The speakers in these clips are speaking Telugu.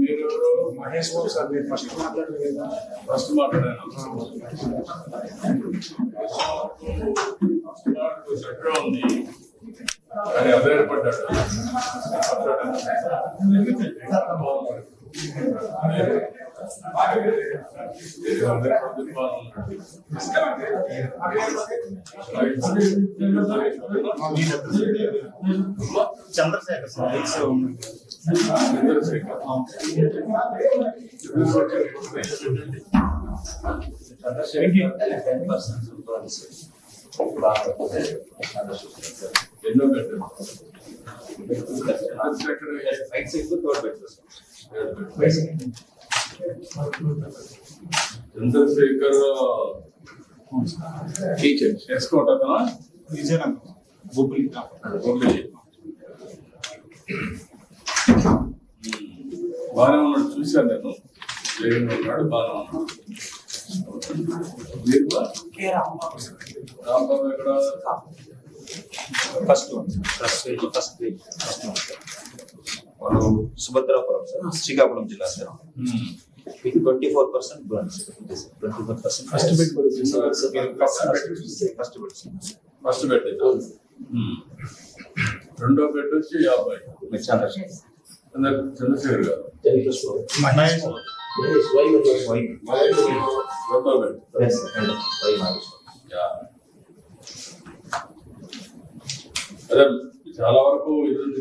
మీరు మహేష్ బాబు సార్ మీరు ఫస్ట్ మాట్లాడలేదు ఫస్ట్ మాట్లాడాను చక్కగా ఉంది కానీ అభ్యర్థపడ్డాడు Chandrasekhar sir X ten percent ఎన్నో పెట్టారు right side third bed Chandrasekhar teacher. S Kota అతనా విజయనగరం బొబ్బులి బాగానే ఉన్నాడు చూశాను నేను. జగన్ ఉన్నాడు బాగానే ఉన్నాడు. మీరు బా? రాంబాబు. ఎక్కడ? ఫస్ట్ ఫస్ట్ ఫస్ట్ ఫస్ట్ వాళ్ళు సుభద్రాపురం సార్ శ్రీకాకుళం జిల్లా సార్. మీకు twenty four percent burns twenty four percent first first bed first bed. రెండో బెడ్ వచ్చి యాభై. చంద్రశేఖర్ చంద్ర- చంద్రశేఖర్ గారు. రెండో బెడ్ యా. అదే చాలా వరకు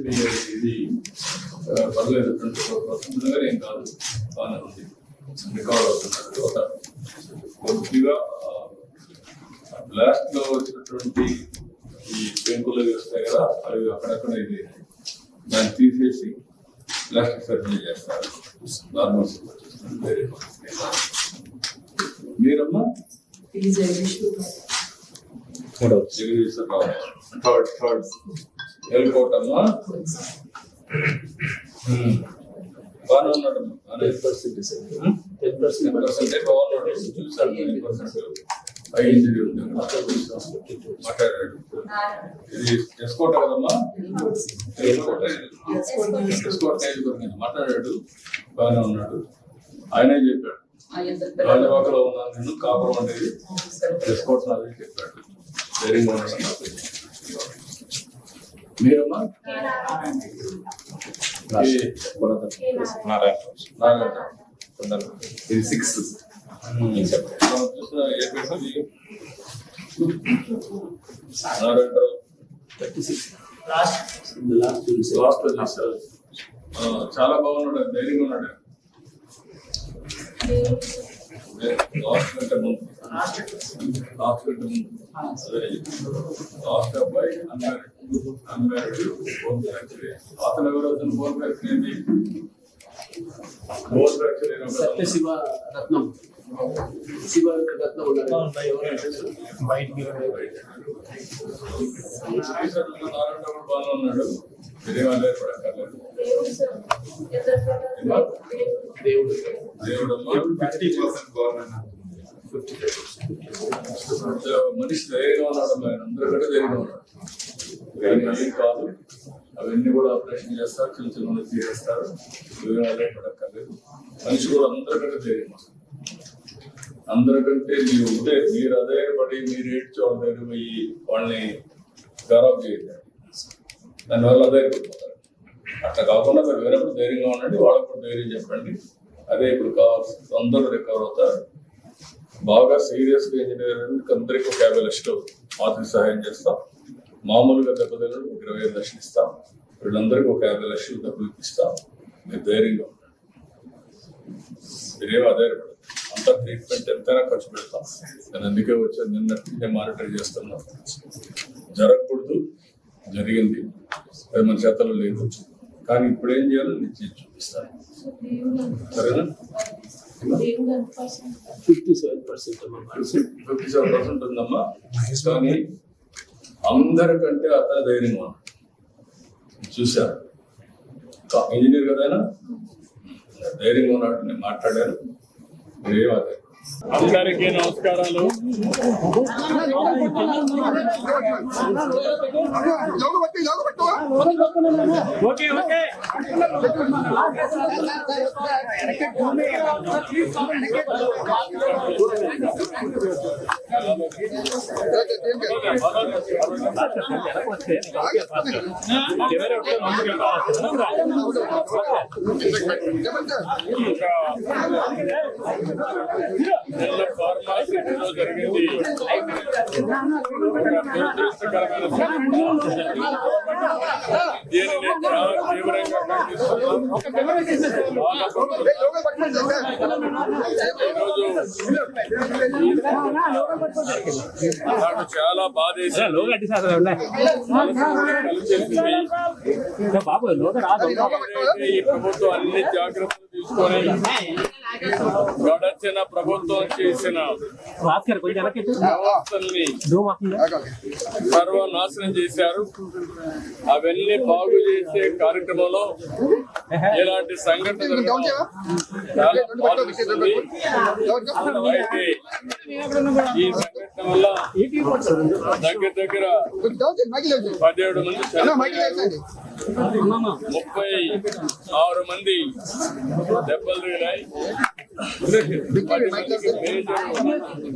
మీ ఇది పర్లేదు కానీ ఏం కాదు. బాగానే ఉంది. రికవర్ అవుతున్నారు. ఒక కొద్దిగా బ్లాస్ట్లో వచ్చినటువంటి ఈ పెంకులు అవి వస్తాయి కదా అవి అక్కడక్కడ ఇది దాన్ని తీసేసి ప్లాస్టిక్ సర్జరీ చేస్తారు. నార్మల్ మీరమ్మా? జగదీశ్వరరావు థర్డ్ థర్డ్ ఎల్కోట్ అమ్మా బాగానే ఉన్నాడు టెన్ పర్సెంట్ బాగున్నాడు. చూసాను టెన్ పర్సెంట్ హై ఇంజరీ ఉంది మాట్లాడాడు. ఇది ఎస్కోట కదమ్మా? ఎస్కోట ఎస్కోట్ నియోజకవర్గం మాట్లాడాడు. బాగానే ఉన్నాడు. ఆయనే చెప్పాడు. రాజవాకలో ఉన్నాను నేను కాపురం అనేది ఎస్కోట్ నాది చెప్పాడు. ధైర్యంగా. మీరమ్మా? ఇది సిక్స్. చాలా బాగున్నాడు ధైర్యంగా ఉన్నాడు. లాస్ట్ కంటే ముందు. లాస్ట్ కంటే ముందు. లాస్ట్ అబ్బాయి ఫ్రాక్చర్ అతను ఎవరు అతను బోన్ ఫ్రాక్చర్ ఏంటి బోన్ ఫ్రాక్చర్ సత్య శివ రత్నం. శివ రత్నం ఉన్నారు. నారాయణరావు బాగానే ఉన్నాడు మీరేం ఆధారపడక్కర్లేదు దేవుడు దేవుడు ఫిఫ్టీ పర్సెంట్ గవర్నమెంట్ మనిషి ధైర్యంగా ఉన్నాడు. ఆయన అందరికంటే ధైర్యంగా ఉన్నాడు. కానీ కాదు. అవన్నీ కూడా ఆపరేషన్ చేస్తారు చిన్న చిన్న తీసేస్తారు వివరాలు మనిషి కూడా అందరికంటే ధైర్యం వస్తుంది. అందరికంటే మీరు ఉంటే మీరు అధైర్యపడి మీరు ఏడ్చి వాళ్ళ దగ్గర పోయి వాళ్ళని ఖరాబ్ చేయండి. దానివల్ల అధైర్యపడిపోతారు అట్లా కాకుండా మీరు వినప్పుడు ధైర్యంగా ఉండండి వాళ్ళకు కూడా ధైర్యం చెప్పండి. అదే ఇప్పుడు కావాల్సింది అందరూ రికవర్ అవుతారు. బాగా సీరియస్గా ఇంజనీరింగ్ అందరికీ ఒక యాభై లక్షలు ఆర్థిక సహాయం చేస్తాం. మామూలుగా దెబ్బతిన ఇరవై ఐదు లక్షలు ఇస్తాం. వీళ్ళందరికీ ఒక యాభై లక్షలు డబ్బులు ఇస్తాం మీరు ధైర్యంగా ఉండండి. మీరేం ఆధారపడదు అంత ట్రీట్మెంట్ ఎంతైనా ఖర్చు పెడతాం. నేను అందుకే వచ్చాను నిన్నటి నేను మానిటర్ చేస్తున్నాను జరగకూడదు జరిగింది. అది మన చేతలో లేదు. కానీ ఇప్పుడు ఏం చేయాలో నేను చేసి చూపిస్తాను. సరేనా? Fifty seven percent fifty seven percent ఉందమ్మా. కానీ అందరికంటే అతను ధైర్యంగా ఉన్నాడు చూశారు. ఇంజనీర్ కదా ధైర్యంగా ఉన్నాడు నేను మాట్లాడాను. మీరేం అదే అందరికీ నమస్కారాలు. నిన్న జరిగింది ఒక దురదృష్టకరమైన సంఘటన. దీనిని చాలా తీవ్రంగా నాకు చాలా ఈ ప్రభుత్వం అన్ని జాగ్రత్తలు తీసుకొని గడచిన ప్రభుత్వం చేసిన వ్యవస్థల్ని సర్వనాశనం చేశారు. అవన్నీ బాగు చేసే కార్యక్రమంలో ఇలాంటి సంఘటన జరగడం చాలా బాధిస్తుంది. అయితే ఈ సంఘటన వల్ల దగ్గర దగ్గర పదిహేడు మంది ముప్పై ఆరు మంది దెబ్బలు తగిలాయి.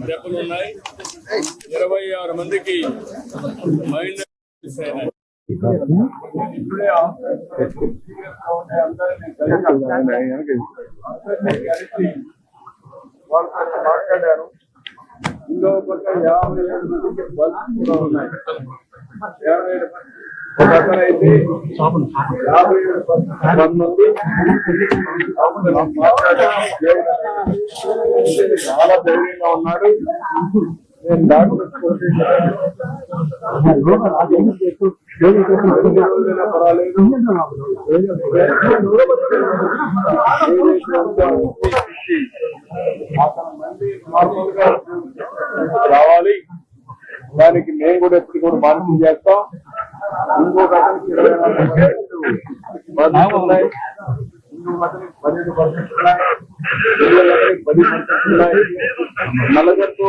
దెబ్బలు ఉన్నాయి. ఇరవై ఆరు మందికి మైండ్ ఇప్పుడే వాళ్ళతో మాట్లాడారు ఇంకో పక్క యాభై ఏడు మందికి బల్బ్ కూడా ఉన్నాయి యాభై ఏడు ఒక అయితే యాభై ఏడు మంది చాలా ధైర్యంగా ఉన్నాడు నేను డాక్టర్ పర్వాలేదు నార్మల్గా రావాలి. దానికి మేము కూడా ఎప్పుడు కూడా బాధ్యత చేస్తాం. ఇంకొక అతనికి ఇరవై నాలుగు పర్సెంట్ ఉన్నాయి. ఇంకొక అతనికి పన్నెండు పర్సెంట్ ఉన్నాయి. ఇంకొక అతనికి పది పర్సెంట్ ఉన్నాయి. నలుగురితో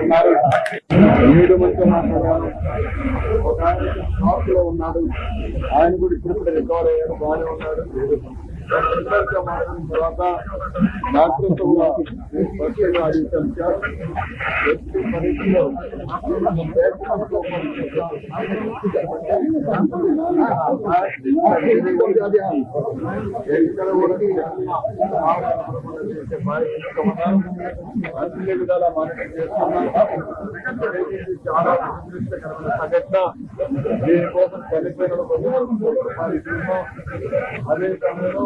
ఉన్నారు ఏడు మంది మాట్లాడాను ఒక ఆయన షాప్లో ఉన్నాడు. ఆయన కూడా ఇప్పుడు రికవర్ అయ్యాడు. బాగానే ఉన్నాడు. మాట్లాడిన తర్వాత డాక్టర్తో కూడా పరిచయం సార్ అన్ని విధాలా మానిటర్ చాలా దురదృష్టకరమైన సంఘటన దీనికోసం చనిపోయిన అదే సమయంలో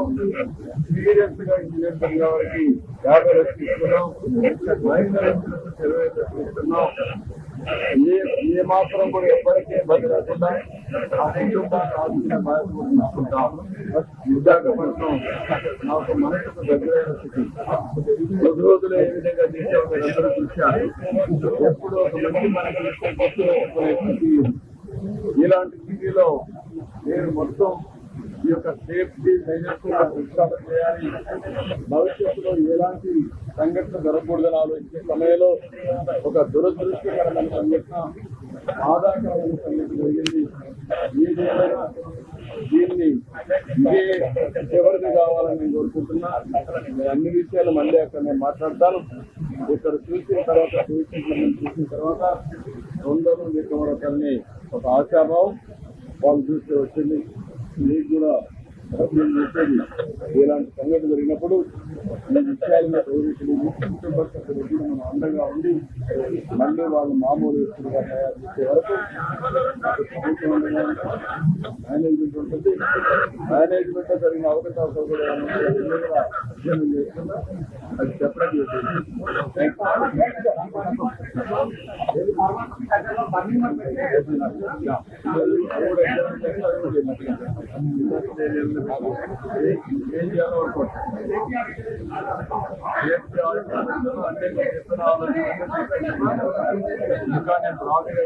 సీరియస్గా ఇంజనీర్ జరిగే వారికి యాభై లక్షలు ఇస్తున్నాం మైనర్ ఇరవై లక్షలు ఇస్తున్నాం ఏ మాత్రం కూడా ఎప్పటికీ ఇబ్బంది లేకుండా ఆ కుటుంబాన్ని ఆదుకునే బాధ్యత కూడా నాకు మనసుకు దగ్గరైన స్థితి. కొద్ది రోజులు ఏ విధంగా చేసామో మీరందరూ చూశారు. ఎప్పుడు ఒక మంచి మనకి ఇచ్చే ఇలాంటి స్థితిలో నేను మొత్తం ఈ యొక్క సేఫ్టీ మెజర్స్ విశ్వాసం చేయాలి. భవిష్యత్తులో ఎలాంటి సంఘటన జరగకూడదని ఆలోచించే సమయంలో ఒక దురదృష్టకరమైన సంఘటన బాధాకరమైన సంఘటన జరిగింది. ఏదేమైనా దీన్ని ఇదే ఎవరిది కావాలని నేను కోరుకుంటున్నా. అన్ని విషయాలు మళ్ళీ అక్కడ నేను మాట్లాడతాను. ఇక్కడ చూసిన తర్వాత చూసిన చూసిన తర్వాత రెండో నిర్గమనకల్ని ఒక ఆశాభావం వాళ్ళు చూస్తే వచ్చింది. మీకు కూడా ఇలాంటి సంఘటన జరిగినప్పుడు ఈ విషయాలను కుటుంబ సభ్యులకి మనం అందంగా ఉండి మళ్ళీ వాళ్ళు మామూలు వ్యక్తులుగా తయారు చేసే వరకు ప్రభుత్వం మేనేజ్మెంట్ ఉంటుంది. మేనేజ్మెంట్లో జరిగిన అవకాశాలు కూడా అధ్యయనం చేస్తున్నా అది చెప్పడం అనుకుంటున్నాను ఏం నేను ఇంకా నేను బ్రాడ్గా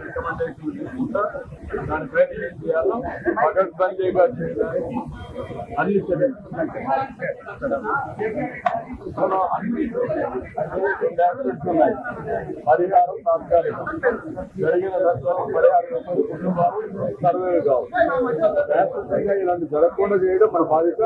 రికమెండేషన్ తీసుకుంటా దాని ప్రయత్నం ఏం చేయాలో పగడ్బందీగా చేయడానికి అన్ని చర్యలు అన్ని ఉన్నాయి పరిహారం తాత్కాలికం జరిగిన నష్టం పరిహారం కుటుంబాలు సర్వే కావు శాశ్వతంగా ఇలాంటి జరగకుండా చేయడం మన బాధ్యత.